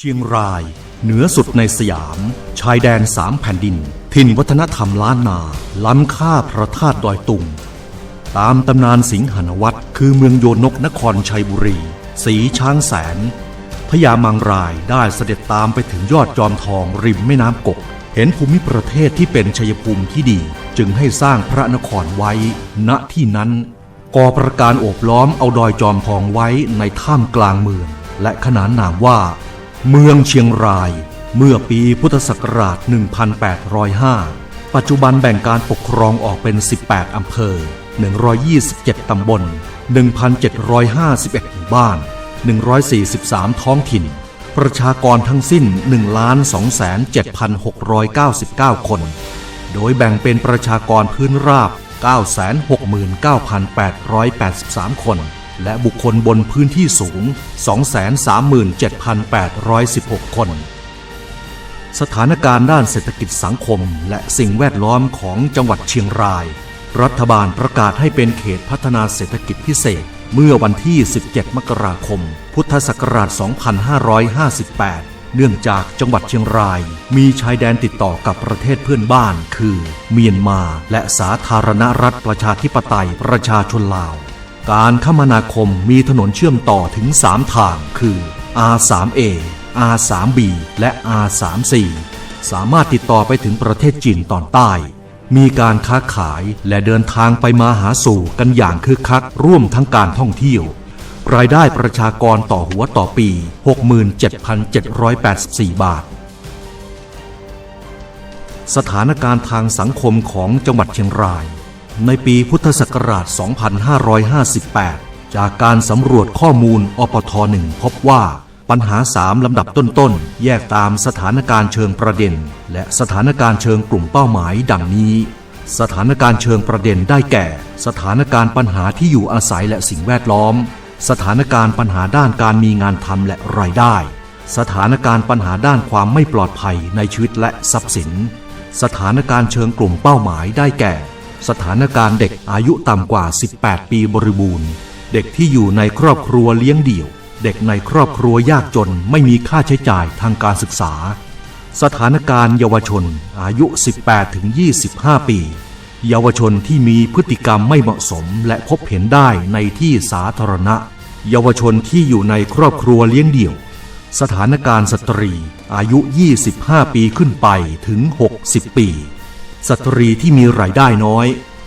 เชียงราย เหนือสุดในสยาม ชายแดนสามแผ่นดิน ถิ่นวัฒนธรรมล้านนา ล้ำค่าพระธาตุดอยตุง ตามตำนานสิงหานวัตรคือเมืองโยนกนครชัยบุรี สีช้างแสนพญามังรายได้เสด็จตามไปถึงยอดจอมทองริมแม่น้ำกก เห็นภูมิประเทศที่เป็นชัยภูมิที่ดี จึงให้สร้างพระนครไว้ ณที่นั้นก่อประการโอบล้อมเอาดอยจอมทองไว้ในถ้ำกลางเมือง และขนานนามว่า เมืองเชียงราย เมื่อปีพุทธศักราช 1805 ปัจจุบันแบ่งการปกครองออกเป็น 18 อำเภอ 127 ตำบล 1,751หมู่บ้าน 143 ท้องถิ่น ประชากรทั้งสิ้น 1,27,699 คน โดยแบ่งเป็นประชากรพื้นราบ 969,883 คน และบุคคลบนพื้นที่สูง 237,816 คน สถานการณ์ด้านเศรษฐกิจสังคมและสิ่งแวดล้อมของจังหวัดเชียงราย รัฐบาลประกาศให้เป็นเขตพัฒนาเศรษฐกิจพิเศษ เมื่อวันที่ 17 มกราคม พุทธศักราช 2558เนื่องจากจังหวัดเชียงราย มีชายแดนติดต่อกับประเทศเพื่อนบ้าน คือ เมียนมา และสาธารณรัฐประชาธิปไตยประชาชนลาว การคมนาคมมีถนนเชื่อมต่อถึง 3 ทาง คือ R3A R3B และ R34 สามารถติดต่อไปถึงประเทศจีนตอนใต้ มีการค้าขายและเดินทางไปมาหาสู่กันอย่างคึกคักร่วมทั้งการท่องเที่ยว รายได้ประชากรต่อหัวต่อปี 67,784 บาท สถานการณ์ทางสังคมของจังหวัดเชียงราย ในปีพุทธศักราช 2558 จากการสำรวจข้อมูลอปทหนึ่งพบว่าปัญหาสามลำดับต้นๆ แยกตามสถานการณ์เชิงประเด็น และสถานการณ์เชิงกลุ่มเป้าหมายดังนี้ สถานการณ์เชิงประเด็นได้แก่ สถานการณ์ปัญหาที่อยู่อาศัยและสิ่งแวดล้อม สถานการณ์ปัญหาด้านการมีงานทำและรายได้ สถานการณ์ปัญหาด้านความไม่ปลอดภัยในชีวิตและทรัพย์สิน สถานการณ์เชิงกลุ่มเป้าหมายได้แก่ สถานการณ์เด็กอายุต่ำกว่า 18 ปีบริบูรณ์ เด็กที่อยู่ในครอบครัวเลี้ยงเดี่ยว เด็กในครอบครัวยากจนไม่มีค่าใช้จ่ายทางการศึกษา สถานการณ์เยาวชนอายุ 18ถึง25 ปี เยาวชนที่มีพฤติกรรมไม่เหมาะสมและพบเห็นได้ในที่สาธารณะ เยาวชนที่อยู่ในครอบครัวเลี้ยงเดี่ยว สถานการณ์สตรีอายุ 25 ปีขึ้นไปถึง 60 ปี สตรีที่มีรายได้น้อย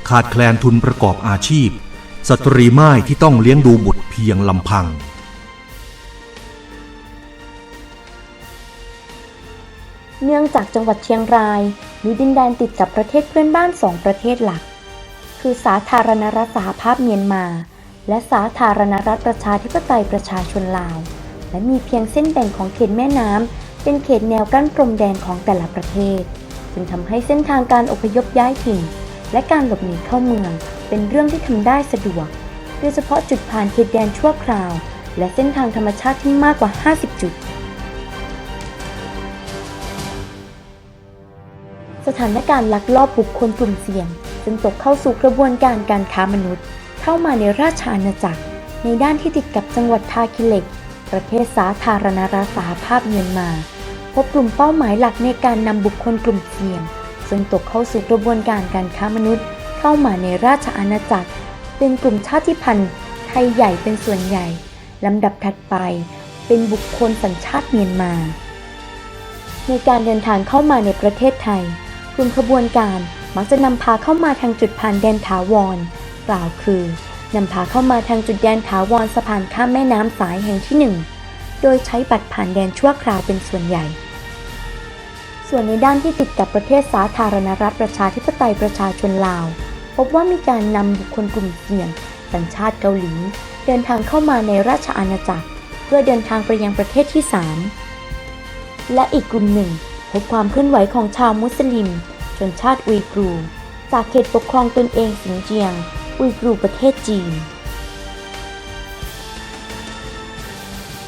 ขาดแคลนทุนประกอบอาชีพ สตรีไม่ายที่ต้องเลี้ยงดูบุตรเพียงลำพัง เนื่องจากจังหวัดเชียงรายมีดินแดนติดกับประเทศเพื่อนบ้านสองประเทศหลัก คือสาธารณรัฐสหภาพเมียนมา และสาธารณรัฐประชาธิปไตยประชาชนลาว และมีเพียงเส้นแบ่งของเขตแม่น้ำเป็นเขตแนวกั้นพรมแดนของแต่ละประเทศ จึงทำให้เส้นทางการอพยพย้ายถิ่น และการหลบหนีเข้าเมือง เป็นเรื่องที่ทำได้สะดวก โดยเฉพาะจุดผ่านเขตแดนชั่วคราว และเส้นทางธรรมชาติที่มากกว่า 50 จุด สถานการณ์ลักลอบบุคคลกลุ่มเสี่ยงจึงตกเข้าสู่กระบวนการการค้ามนุษย์ เข้ามาในราชอาณาจักร ในด้านที่ติดกับจังหวัดทาคิเล็ก ประเทศสาธารณรัฐสหภาพเมียนมา บกลุ่มเป้าหมายหลักในการนำบุคคลกลุ่มเสี่ยง ซึ่งตกเข้าสู่กระบวนการการค้ามนุษย์ เข้ามาในราชอาณาจักร เป็นกลุ่มชาติพันธุ์ไทยใหญ่เป็นส่วนใหญ่ลำดับถัดไป เป็นบุคคลสัญชาติเมียนมา ในการเดินทางเข้ามาในประเทศไทย กลุ่มขบวนการมักจะนำพาเข้ามาทางจุดผ่านแดนถาวร กล่าวคือนำพาเข้ามาทางจุดแดนถาวรสะพานข้ามแม่น้ำสายแห่งที่หนึ่งโดยใช้บัตรผ่านแดนชั่วคราวเป็นส่วนใหญ่ ส่วนในด้านที่ติดกับประเทศสาธารณรัฐประชาธิปไตยประชาชนลาว พบว่ามีการนำบุคคลกลุ่มเสี่ยง สัญชาติเกาหลี เดินทางเข้ามาในราชอาณาจักร เพื่อเดินทางไปยังประเทศที่ 3 และอีกกลุ่มหนึ่ง พบความเคลื่อนไหวของชาวมุสลิม ชนชาติอุยกรูจากเขตปกครองตนเองสิงเจียง อุยกรูประเทศจีน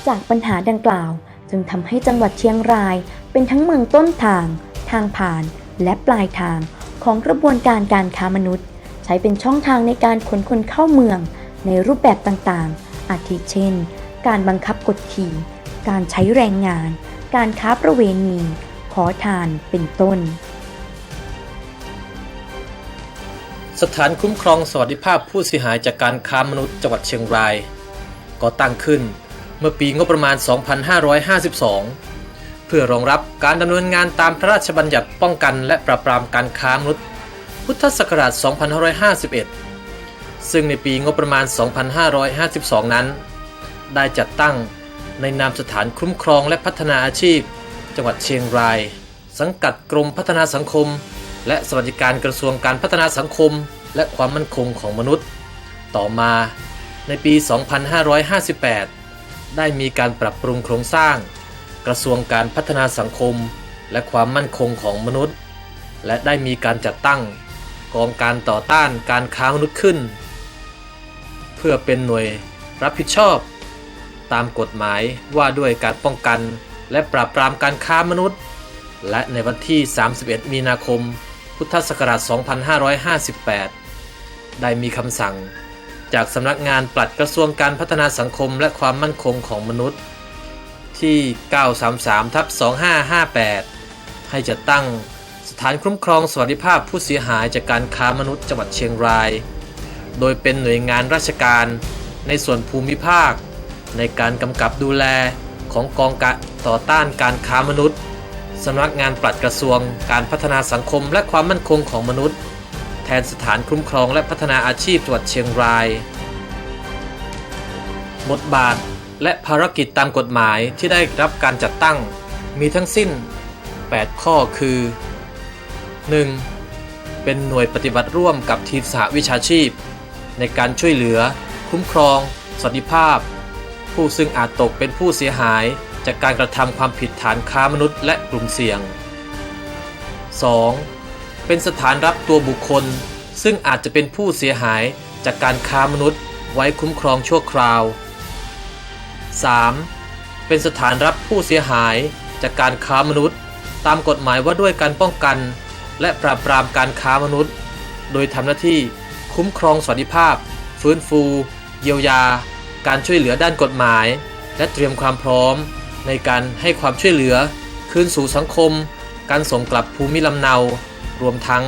จากปัญหาดังกล่าวจึงทำให้จังหวัดเชียงราย เป็นทั้งเมืองต้นทาง ทางผ่าน และปลายทางของกระบวนการการค้ามนุษย์ ใช้เป็นช่องทางในการขนคนเข้าเมือง ในรูปแบบต่างๆ อาทิเช่น การบังคับกดขี่ การใช้แรงงาน การค้าประเวณี ขอทานเป็นต้น สถานคุ้มครองสวัสดิภาพผู้เสียหายจากการค้ามนุษย์จังหวัดเชียงรายก่อตั้งขึ้นเมื่อปีงบประมาณ 2552 พื่อรองรับการดำเนินงานตามพระราชบัญญัติป้องกันและปราบปรามการค้ามนุษย์ พุทธศักราช 2551 ซึ่งในปีงบประมาณ 2552 นั้น ได้จัดตั้งในนามสถานคุ้มครองและพัฒนาอาชีพ จังหวัดเชียงราย สังกัดกรมพัฒนาสังคม และสวัสดิการกระทรวงการพัฒนาสังคม และความมั่นคงของมนุษย์ ต่อมาในปี 2558 ได้มีการปรับปรุงโครงสร้าง กระทรวงการพัฒนาสังคม และความมั่นคงของมนุษย์ และได้มีการจัดตั้งกองการต่อต้านการค้ามนุษย์ขึ้น เพื่อเป็นหน่วยรับผิดชอบ ตามกฎหมายว่าด้วยการป้องกันและปราบปรามการค้ามนุษย์ และในวันที่ 31 มีนาคม พุทธศักราช 2558 ได้มีคำสั่ง จากสำนักงานปลัดกระทรวงการพัฒนาสังคมและความมั่นคงของมนุษย์ ที่ 933ทับ2558 ให้จัดตั้งสถานคุ้มครองสวัสดิภาพผู้เสียหายจากการค้ามนุษย์จังหวัดเชียงราย โดยเป็นหน่วยงานราชการในส่วนภูมิภาค ในการกำกับดูแลของกองกะต่อต้านการค้ามนุษย์สำนักงานปลัดกระทรวงการพัฒนาสังคมและความมั่นคงของมนุษย์ แทนสถานคุ้มครองและพัฒนาอาชีพจังหวัดเชียงราย บทบาท และภารกิจตามกฎหมายที่ได้รับการจัดตั้ง มีทั้งสิ้น 8 ข้อคือ 1. เป็นหน่วยปฏิบัติร่วมกับทีมสหวิชาชีพ ในการช่วยเหลือ คุ้มครองสวัสดิภาพ ผู้ซึ่งอาจตกเป็นผู้เสียหายจากการกระทำความผิดฐานค้ามนุษย์และกลุ่มเสี่ยง 2. เป็นสถานรับตัวบุคคล ซึ่งอาจจะเป็นผู้เสียหายจากการค้ามนุษย์ ไว้คุ้มครองชั่วคราว 3. เป็นสถานรับผู้เสียหายจากการค้ามนุษย์ ตามกฎหมายว่าด้วยการป้องกัน และปราบปรามการค้ามนุษย์ โดยทำหน้าที่คุ้มครองสวัสดิภาพ ฟื้นฟู เยียวยา การช่วยเหลือด้านกฎหมาย และเตรียมความพร้อม ในการให้ความช่วยเหลือ คืนสู่สังคม การส่งกลับภูมิลำเนา รวมทั้ง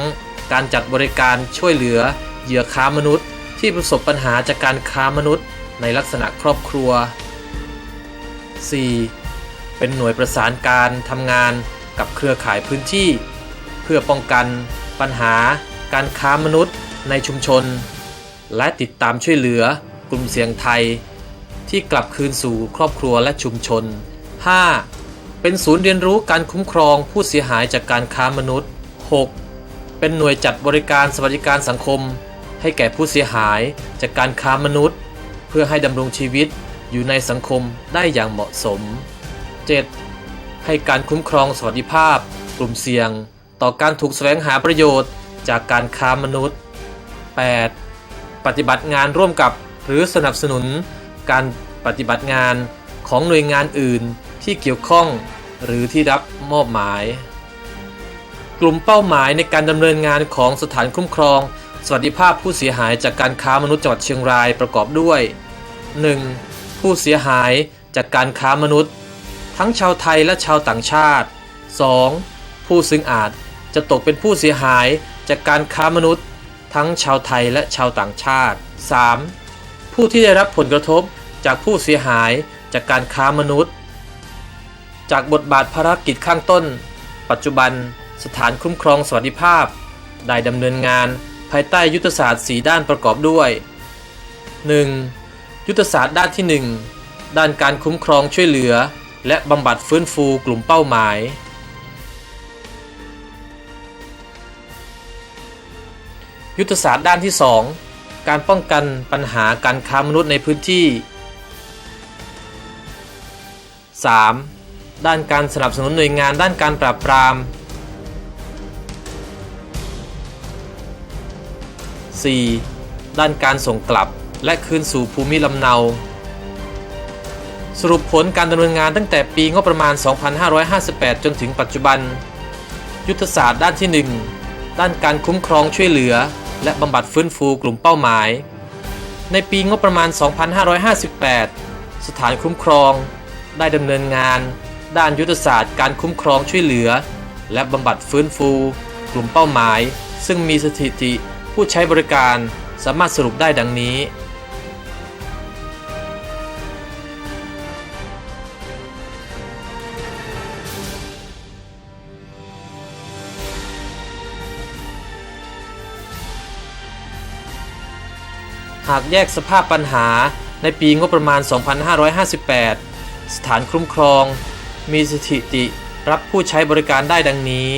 การจัดบริการช่วยเหลือ เหยื่อค้ามนุษย์ ที่ประสบปัญหาจากการค้ามนุษย์ ในลักษณะครอบครัว 4. เป็นหน่วยประสานการทำงานกับเครือข่ายพื้นที่ เพื่อป้องกันปัญหาการค้ามนุษย์ในชุมชน และติดตามช่วยเหลือกลุ่มเสี่ยงไทย ที่กลับคืนสู่ครอบครัวและชุมชน 5. เป็นศูนย์เรียนรู้การคุ้มครองผู้เสียหายจากการค้ามนุษย์ 6. เป็นหน่วยจัดบริการสวัสดิการสังคม ให้แก่ผู้เสียหายจากการค้ามนุษย์ เพื่อให้ดำรงชีวิต อยู่ในสังคมได้อย่างเหมาะสม 7. ให้การคุ้มครองสวัสดิภาพ กลุ่มเสี่ยง ต่อการถูกแสวงหาประโยชน์จากการค้ามนุษย์ 8. ปฏิบัติงานร่วมกับหรือสนับสนุน การปฏิบัติงานของหน่วยงานอื่นที่เกี่ยวข้อง หรือที่รับมอบหมาย กลุ่มเป้าหมายในการดำเนินงานของสถานคุ้มครอง สวัสดิภาพผู้เสียหายจากการค้ามนุษย์จังหวัดเชียงรายประกอบด้วย 1. ผู้เสียหายจากการค้ามนุษย์ ทั้งชาวไทยและชาวต่างชาติ 2. ผู้ซึ่งอาจจะตกเป็นผู้เสียหายจากการค้ามนุษย์ ทั้งชาวไทยและชาวต่างชาติ 3. ผู้ที่ได้รับผลกระทบจากผู้เสียหายจากการค้ามนุษย์ จากบทบาทภารกิจข้างต้น ปัจจุบันสถานคุ้มครองสวัสดิภาพ ได้ดำเนินงานภายใต้ยุทธศาสตร์ 4 ด้านประกอบด้วย 1. ยุทธศาสตร์ด้านที่ 1 ด้านการคุ้มครองช่วยเหลือ และบำบัดฟื้นฟูกลุ่มเป้าหมาย ยุทธศาสตร์ด้านที่ 2 การป้องกันปัญหาการค้ามนุษย์ในพื้นที่ 3. ด้านการสนับสนุนหน่วยงานด้านการปราบปราม 4. ด้านการส่งกลับ และคืนสู่ภูมิลำเนา สรุปผลการดำเนินงานตั้งแต่ปีงบประมาณ 2558 จนถึงปัจจุบัน ยุทธศาสตร์ด้านที่ 1 ด้านการคุ้มครองช่วยเหลือ และบำบัดฟื้นฟูกลุ่มเป้าหมาย ในปีงบประมาณ 2558 สถานคุ้มครอง ได้ดำเนินงาน ด้านยุทธศาสตร์การคุ้มครองช่วยเหลือ และบำบัดฟื้นฟู กลุ่มเป้าหมาย ซึ่งมีสถิติผู้ใช้บริการสามารถสรุปได้ดังนี้ หากแยกสภาพปัญหาในปีงบประมาณ 2558 สถานคุ้มครอง มีสถิติรับผู้ใช้บริการได้ดังนี้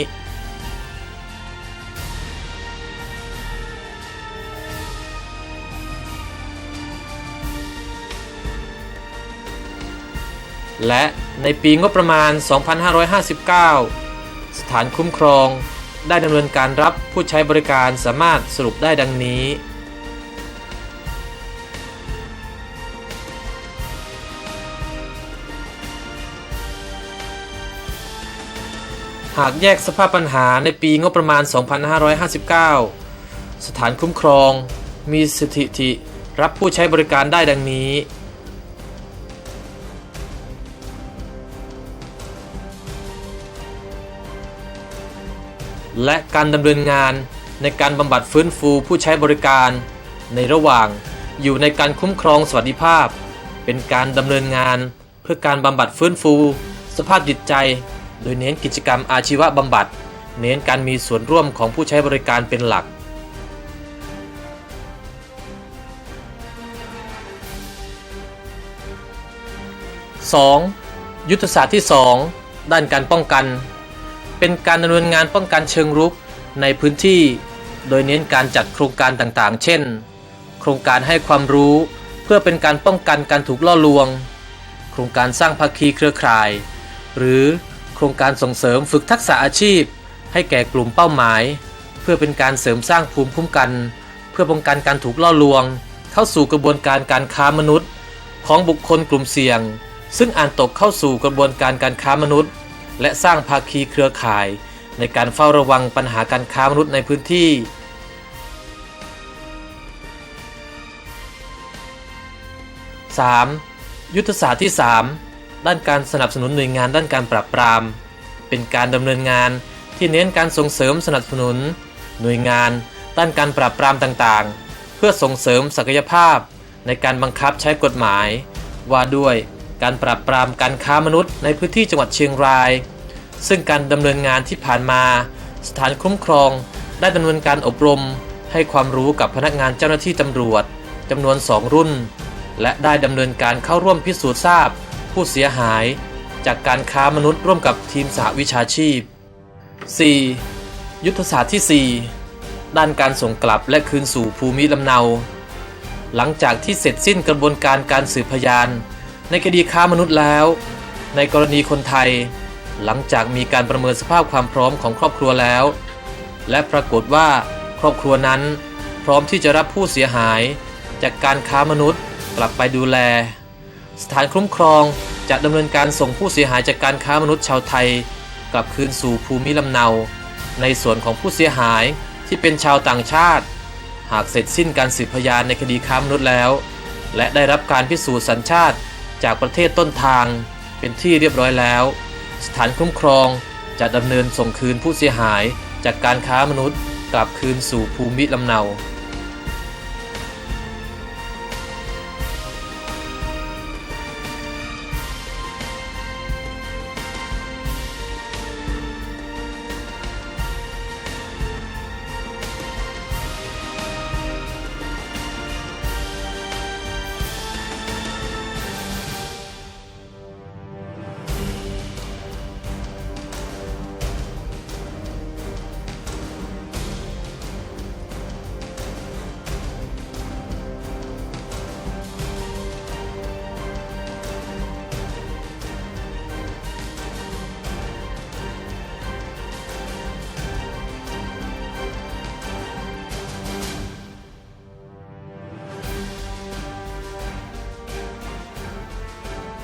และในปีงบประมาณ 2559 สถานคุ้มครองได้ดำเนินการรับผู้ใช้บริการสามารถสรุปได้ดังนี้ หากแยกสภาพปัญหาในปีงบประมาณ 2559 สถานคุ้มครอง มีสถิติรับผู้ใช้บริการได้ดังนี้ และการดำเนินงานในการบำบัดฟื้นฟูผู้ใช้บริการในระหว่างอยู่ในการคุ้มครองสวัสดิภาพ เป็นการดำเนินงานเพื่อการบำบัดฟื้นฟู สภาพจิตใจ โดยเน้นกิจกรรมอาชีวบำบัด เน้นการมีส่วนร่วมของผู้ใช้บริการเป็นหลัก 2. ยุทธศาสตร์ที่ 2 ด้านการป้องกัน เป็นการดำเนินงานป้องกันเชิงรุกในพื้นที่ โดยเน้นการจัดโครงการต่างๆ เช่น โครงการให้ความรู้เพื่อเป็นการป้องกันการถูกล่อลวง โครงการสร้างภาคีเครือข่าย หรือ โครงการส่งเสริมฝึกทักษะอาชีพ ให้แก่กลุ่มเป้าหมาย เพื่อเป็นการเสริมสร้างภูมิคุ้มกัน เพื่อป้องกันการถูกล่อลวง เข้าสู่กระบวนการการค้ามนุษย์ ของบุคคลกลุ่มเสี่ยง ซึ่งอาจตกเข้าสู่กระบวนการการค้ามนุษย์ และสร้างภาคีเครือข่าย ในการเฝ้าระวังปัญหาการค้ามนุษย์ในพื้นที่ 3. ยุทธศาสตร์ที่ 3 ด้านการสนับสนุนหน่วยงานด้านการปราบปราม เป็นการดำเนินงานที่เน้นการส่งเสริมสนับสนุน หน่วยงาน ด้านการปราบปรามต่างๆ เพื่อส่งเสริมศักยภาพในการบังคับใช้กฎหมาย ว่าด้วยการปราบปรามการค้ามนุษย์ในพื้นที่จังหวัดเชียงราย ซึ่งการดำเนินงานที่ผ่านมา สถานคุ้มครอง ได้ดำเนินการอบรม ให้ความรู้กับพนักงานเจ้าหน้าที่ตำรวจจำนวน 2 รุ่น และได้ดำเนินการเข้าร่วมพิสูจน์ทราบ ผู้เสียหาย จากการค้ามนุษย์ร่วมกับทีมสหวิชาชีพ 4. ยุทธศาสตร์ที่ 4 ด้านการส่งกลับและคืนสู่ภูมิลำเนา หลังจากที่เสร็จสิ้นกระบวนการการสืบพยาน ในคดีค้ามนุษย์แล้ว ในกรณีคนไทย หลังจากมีการประเมินสภาพความพร้อมของครอบครัวแล้ว และปรากฏว่าครอบครัวนั้นพร้อมที่จะรับผู้เสียหาย จากการค้ามนุษย์กลับไปดูแล สถานคุ้มครองจะดำเนินการส่งผู้เสียหายจากการค้ามนุษย์ชาวไทย กลับคืนสู่ภูมิลำเนา ในส่วนของผู้เสียหายที่เป็นชาวต่างชาติ หากเสร็จสิ้นการสืบพยานในคดีค้ามนุษย์แล้ว และได้รับการพิสูจน์สัญชาติจากประเทศต้นทางเป็นที่เรียบร้อยแล้ว สถานคุ้มครองจะดำเนินส่งคืนผู้เสียหายจากการค้ามนุษย์กลับคืนสู่ภูมิลำเนา